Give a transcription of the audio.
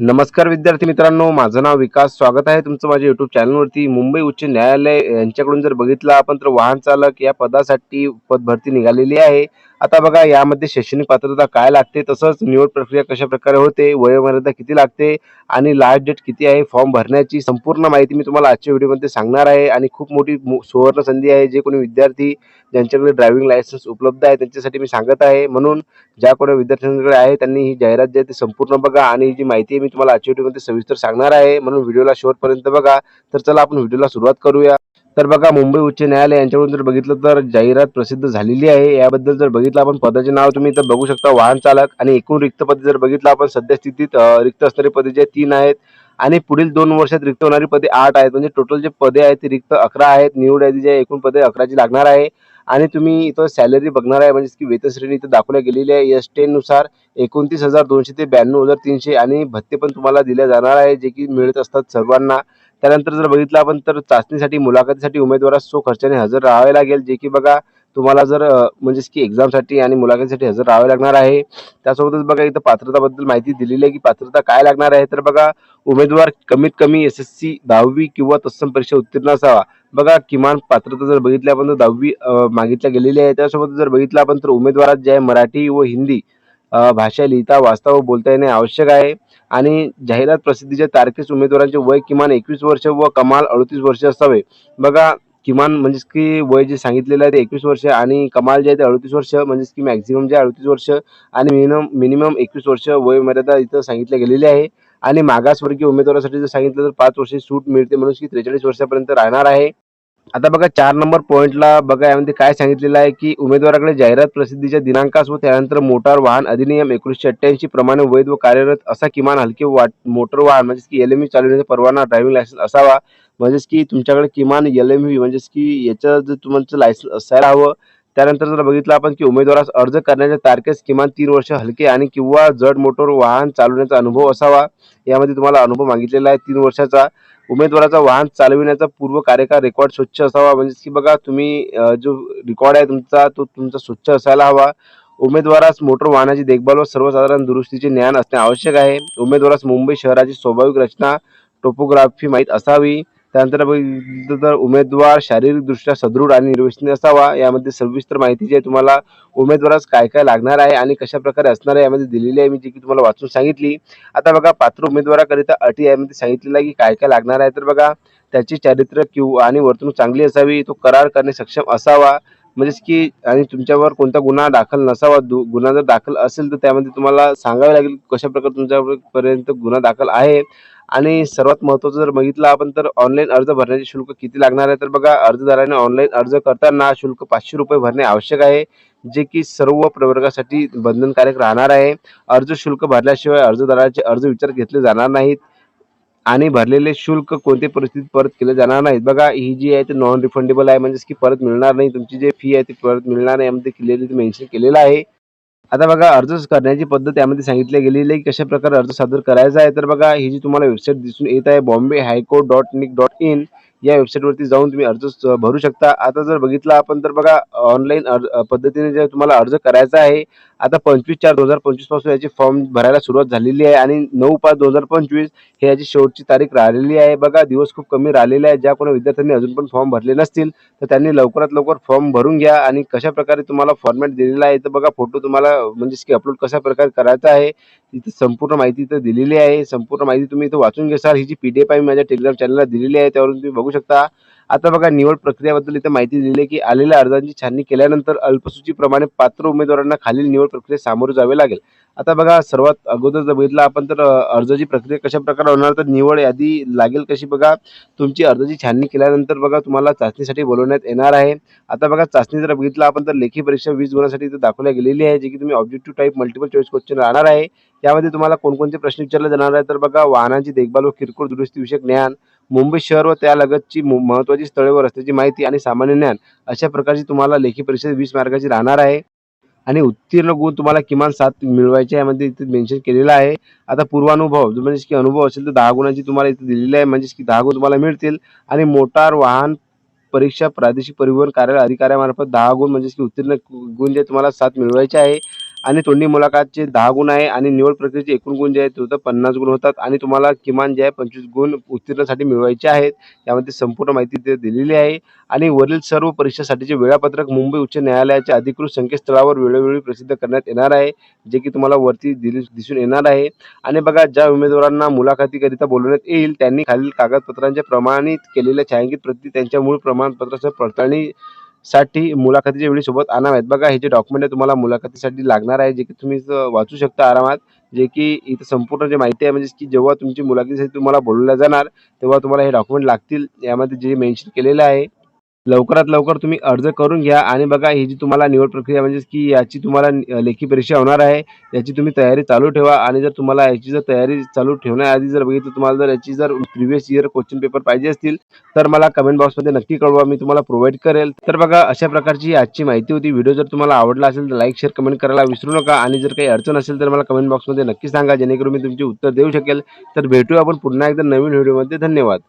नमस्कार विद्यार्थी मित्रांनो माझं नाव विकास. स्वागत आहे तुमचं माझ्या युट्यूब चॅनलवरती मुंबई उच्च न्यायालय यांच्याकडून जर बघितलं आपण तर वाहन चालक या पदासाठी पद भरती निघालेली आहे. आता बघा यामध्ये शैक्षणिक पात्रता काय लागते तसंच निवड प्रक्रिया कशा प्रकारे होते वयोमर्यादा किती लागते आणि लास्ट डेट किती आहे फॉर्म भरण्याची संपूर्ण माहिती मी तुम्हाला आजच्या व्हिडिओमध्ये सांगणार आहे आणि खूप मोठी मु- सुवर्ण संधी आहे जे कोणी विद्यार्थी ज्यांच्याकडे ड्रायव्हिंग लायसन्स उपलब्ध आहे त्यांच्यासाठी मी सांगत आहे. म्हणून ज्या कोणी विद्यार्थ्यांकडे आहे त्यांनी ही जाहिरात जी आहे ती संपूर्ण बघा आणि ही जी माहिती आहे मी तुम्हाला आजच्या व्हिडिओमध्ये सविस्तर सांगणार आहे. म्हणून व्हिडिओला शेवटपर्यंत बघा. तर चला आपण व्हिडिओला सुरुवात करूया. तर बघा मुंबई उच्च न्यायालय यांच्याकडून जर बघितलं तर जाहिरात प्रसिद्ध झालेली आहे. याबद्दल जर बघितलं आपण पदाचे नाव तुम्ही इथं बघू शकता वाहन चालक आणि एकूण रिक्त पदे जर बघितलं आपण सध्या स्थितीत रिक्त असणारी पदे जे तीन आहेत आणि पुढील दोन वर्षात रिक्त होणारी पदे आठ आहेत. म्हणजे टोटल जे पदे आहेत ते रिक्त अकरा आहेत. निवड यादी जे एकूण पदे अकराची लागणार आहे. आणि तुम्ही इथं सॅलरी बघणार आहे म्हणजे की वेतन श्रेणी इथं दाखवल्या गेलेली आहे. एस टेन नुसार एकोणतीस हजार दोनशे ते ब्याण्णव हजार तीनशे आणि भत्ते पण तुम्हाला दिले जाणार आहे जे की मिळत असतात सर्वांना. त्यानंतर जर बघितलं आपण तर चाचणीसाठी मुलाखतीसाठी उमेदवारास सो खर्चाने हजर राहावे लागेल जे की बघा तुम्हाला जर म्हणजेच की एक्झामसाठी आणि मुलाखतीसाठी हजर राहावे लागणार आहे. त्यासोबतच बघा इथं पात्रताबद्दल माहिती दिलेली आहे की पात्रता काय लागणार आहे. तर बघा उमेदवार कमीत कमी एस एस सी दहावी किंवा तत्सम परीक्षा उत्तीर्ण असावा. बघा किमान पात्रता जर बघितली आपण तर दहावी मागितल्या गेलेली आहे. त्यासोबत जर बघितलं आपण तर उमेदवारात जे आहे मराठी व हिंदी भाषा लिहिता वाचता व बोलता येणे आवश्यक आहे. आणि जाहिरात प्रसिद्धीच्या तारखेस उमेदवारांचे वय किमान एकवीस वर्ष व कमाल अडतीस वर्ष असावे. बघा किमान म्हणजेच की वय जे सांगितलेलं आहे ते एकवीस वर्ष आणि कमाल जे आहे ते अडतीस वर्ष म्हणजेच की मॅक्झिमम जे अडतीस वर्ष आणि मिनिमम मिनिमम एकवीस वर्ष वय मर्यादा इथं सांगितल्या गेलेली आहे. आणि मागासवर्गीय उमेदवारासाठी जर सांगितलं तर पाच वर्षे सूट मिळते म्हणून की त्रेचाळीस वर्षापर्यंत राहणार आहे. आता बघा चार नंबर पॉईंटला बघा यामध्ये काय सांगितलेलं आहे की उमेदवाराकडे जाहिरात प्रसिद्धीच्या दिनांकास व त्यानंतर मोटार वाहन अधिनियम एकोणीसशे अठ्ठ्याऐंशी प्रमाणे वैध व कार्यरत असा किमान हलके वाट मोटर वाहन म्हणजेच की एल एम चालवण्याचा परवाना ड्रायव्हिंग लायसन्स असावा. म्हणजेच की तुमच्याकडे किमान एल एम व्ही म्हणजेच की याचं जर तुमचं लायसन्स असायला हवं त्यानंतर जर बघितलं आपण की उमेदवारास अर्ज करण्याच्या तारखेस किमान तीन वर्ष हलके आणि किंवा जड मोटर वाहन चालवण्याचा अनुभव असावा. यामध्ये तुम्हाला अनुभव मागितलेला आहे तीन वर्षाचा. उमेदवाराचा वाहन चालविण्याचा पूर्व कार्यकाळ रेकॉर्ड स्वच्छ असावा. म्हणजे की बघा तुम्ही जो रेकॉर्ड आहे तुमचा तो तुमचा स्वच्छ असायला हवा. उमेदवारास मोटर वाहनाची देखभाल व सर्वसाधारण दुरुस्तीचे ज्ञान असणे आवश्यक आहे. उमेदवारास मुंबई शहराची स्वाभाविक रचना टोपोग्राफी माहीत असावी. त्यानंतर बघितलं तर उमेदवार शारीरिकदृष्ट्या सदृढ आणि निर्व्यसनी असावा यामध्ये सविस्तर माहिती जी आहे तुम्हाला उमेदवारास काय काय लागणार आहे आणि कशा प्रकारे असणार आहे यामध्ये दिलेली आहे मी जी की तुम्हाला वाचून सांगितली. आता बघा पात्र उमेदवाराकरिता अटी यामध्ये सांगितलेलं आहे की काय काय लागणार आहे. तर बघा त्याची चारित्र्य किंवा आणि वर्तणूक चांगली असावी तो करार करणे सक्षम असावा म्हणजेच की आणि तुमच्यावर कोणता गुन्हा दाखल नसावा दु- गुन्हा जर दाखल असेल तर त्यामध्ये तुम्हाला सांगावे लागेल कशा प्रकारे तुमच्यापर्यंत गुन्हा दाखल आहे. आणि सर्वात महत्त्वाचं जर बघितलं आपण तर ऑनलाईन अर्ज भरण्याचे शुल्क किती लागणार आहे? तर बघा अर्जदाराने ऑनलाईन अर्ज करताना शुल्क पाचशे रुपये भरणे आवश्यक आहे जे की सर्व प्रवर्गासाठी बंधनकारक राहणार आहे. अर्ज शुल्क भरल्याशिवाय अर्जदाराचे अर्ज विचार घेतले जाणार नाहीत. आणि भरलेले शुल्क कोणत्या परिस्थितीत परत केले जाणार नाहीत. बघा ही जी आहे ती नॉन रिफंडेबल आहे म्हणजेच की परत मिळणार नाही. तुमची जी फी आहे ती परत मिळणार नाही. यामध्ये क्लिअरली मेन्शन केलेलं आहे. आता बघा अर्ज करण्याची पद्धत यामध्ये सांगितली गेलेली आहे. की कशा प्रकारे अर्ज सादर करायचा आहे? तर बघा ही जी तुम्हाला वेबसाईट दिसून येत आहे Bombay high court dot nic dot in या वेबसाईटवरती जाऊन तुम्ही अर्ज भरू शकता. आता जर बघितलं आपण तर बघा ऑनलाईन अर्ज पद्धतीने जे तुम्हाला अर्ज करायचा आहे आता पंचवीस चार दोन हजार पंचवीसपासून याची फॉर्म भरायला सुरुवात झालेली आहे आणि नऊ पाच दोन हजार पंचवीस हे याची शेवटची तारीख राहिलेली आहे. बघा दिवस खूप कमी राहिलेले आहे ज्या कोणी विद्यार्थ्यांनी अजून पण फॉर्म भरले नसतील तर त्यांनी लवकरात लवकर फॉर्म भरून घ्या आणि कशा प्रकारे तुम्हाला फॉर्मॅट दिलेला आहे तर बघा फोटो तुम्हाला म्हणजे की अपलोड कशा प्रकारे करायचा आहे इथे संपूर्ण माहिती इथं दिलेली आहे. संपूर्ण माहिती तुम्ही इथं वाचून घेसाल. ही जी पी डी एफ आहे माझ्या टेलिग्राम चॅनलला दिलेली आहे त्यावरून तुम्ही बघू शकता. आता बघा निवड प्रक्रियाबद्दल इथे माहिती दिली आहे की आलेल्या अर्जांची छाननी केल्यानंतर अल्पसूचीप्रमाणे पात्र उमेदवारांना खालील निवड प्रक्रियेत सामोरे जावे लागेल. आता बघा सर्वात अगोदर जर बघितलं आपण तर अर्जाची प्रक्रिया कशा प्रकारे होणार तर निवड यादी लागेल कशी बघा. तुमची अर्जाची छाननी केल्यानंतर बघा तुम्हाला चाचणीसाठी बोलवण्यात येणार आहे. आता बघा चाचणी जर बघितलं आपण तर लेखी परीक्षा वीस गुणांसाठी इथे दाखवल्या गेलेली आहे जी की तुम्ही objective type multiple choice question राहणार आहे. यामध्ये तुम्हाला कोणकोणते प्रश्न विचारले जाणार आहे तर बघा वाहनांची देखभाल व किरकोळ दुरुस्ती विषयक ज्ञान मुंबई शहर व त्यालगतची मु- महत्त्वाची स्थळे व रस्त्याची माहिती आणि सामान्य ज्ञान अशा प्रकारची तुम्हाला लेखी परीक्षा वीस मार्काची राहणार आहे. आणि उत्तीर्ण गुण तुम्हाला किमान सात मिळवायचे यामध्ये इथे मेन्शन केलेलं आहे. आता पूर्वानुभव म्हणजे म्हणजेच की अनुभव असेल तर दहा गुणांची तुम्हाला इथे दिलेली आहे. म्हणजेच की दहा गुण तुम्हाला मिळतील. आणि मोटार वाहन परीक्षा प्रादेशिक परिवहन कार्यालय अधिकाऱ्यामार्फत दहा गुण म्हणजेच की उत्तीर्ण गुण जे तुम्हाला सात मिळवायचे आहे. आणि तोंडी मुलाखतचे दहा गुण आहे आणि निवड प्रक्रियेचे एकूण गुण जे आहेत तो तर पन्नास गुण होतात. आणि तुम्हाला किमान जे आहे पंचवीस गुण उत्तीर्णासाठी मिळवायचे आहेत. त्यामध्ये संपूर्ण माहिती ते दिलेली आहे. आणि वरील सर्व परीक्षेसाठीचे वेळापत्रक मुंबई उच्च न्यायालयाच्या अधिकृत संकेतस्थळावर वेळोवेळी प्रसिद्ध करण्यात येणार आहे जे की तुम्हाला वरती दिली- दिसून येणार आहे. आणि बघा ज्या उमेदवारांना मुलाखतीकरिता बोलवण्यात येईल त्यांनी खालील कागदपत्रांच्या प्रमाणित केलेल्या छायांकित प्रती त्यांच्या मूळ प्रमाणपत्राच्या साठी मुलाखतीच्या वेळी सोबत आणाव्यात बघा हे जे डॉक्युमेंट आहे तुम्हाला मुलाखतीसाठी लागणार आहे जे की तुम्ही वाचू शकता आरामात जे की इथं संपूर्ण जे माहिती आहे म्हणजे की जेव्हा तुमची मुलाखतीसाठी तुम्हाला बोलवलं जाणार तेव्हा तुम्हाला हे डॉक्युमेंट लागतील. यामध्ये जे मेन्शन केलेलं आहे लवकरात लवकर तुम्ही अर्ज करून घ्या आणि बघा ही जी तुम्हाला निवड प्रक्रिया म्हणजे की याची तुम्हाला लेखी परीक्षा होणार आहे याची तुम्ही तयारी चालू ठेवा आणि जर तुम्हाला याची जर तयारी चालू ठेवण्याआधी जर बघितलं तुम्हाला जर याची जर प्रिव्हियस इयर क्वेश्चन पेपर पाहिजे असतील तर मला कमेंट बॉक्समध्ये नक्की कळवा मी तुम्हाला प्रोव्हाइड करेल. तर बघा अशा प्रकारची आजची माहिती होती. व्हिडिओ जर तुम्हाला आवडला असेल तर लाईक शेअर कमेंट करायला विसरू नका आणि जर काही अडचण असेल तर मला कमेंट बॉक्समध्ये नक्की सांगा जेणेकरून मी तुमचे उत्तर देऊ शकेल. तर भेटूया आपण पुन्हा एकदा नवीन व्हिडिओमध्ये धन्यवाद.